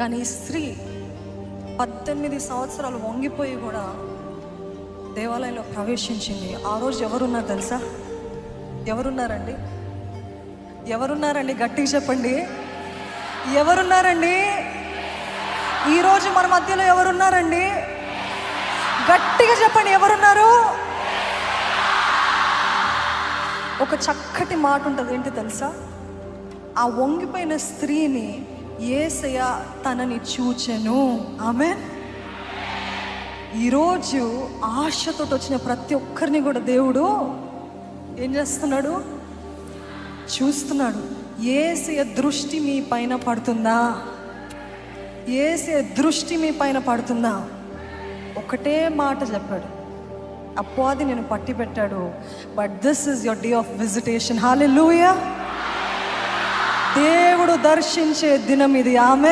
కానీ ఈ స్త్రీ పద్దెనిమిది సంవత్సరాలు వంగిపోయి కూడా దేవాలయంలో ప్రవేశించింది. ఆ రోజు ఎవరున్నారు తెలుసా? ఎవరున్నారండి? ఎవరున్నారండి? గట్టిగా చెప్పండి. ఎవరున్నారండి? ఈరోజు మన మధ్యలో ఎవరున్నారండి? గట్టిగా చెప్పండి. ఎవరున్నారు? ఒక చక్కటి మాట ఉంటుంది. ఏంటి తెలుసా? ఆ వంగిపోయిన స్త్రీని ఏసయ తనని చూచెను. ఆమె ఈరోజు ఆశతో వచ్చిన ప్రతి ఒక్కరిని కూడా దేవుడు ఏం చేస్తున్నాడు? చూస్తున్నాడు. ఏసయ దృష్టి మీ పైన పడుతుందా? ఏసయ దృష్టి మీ పైన పడుతుందా? ఒకటే మాట చెప్పాడు. అపోది నేను పట్టి పెట్టాడు but this is your day of visitation hallelujah దర్శించే దినం ఇది. ఆమె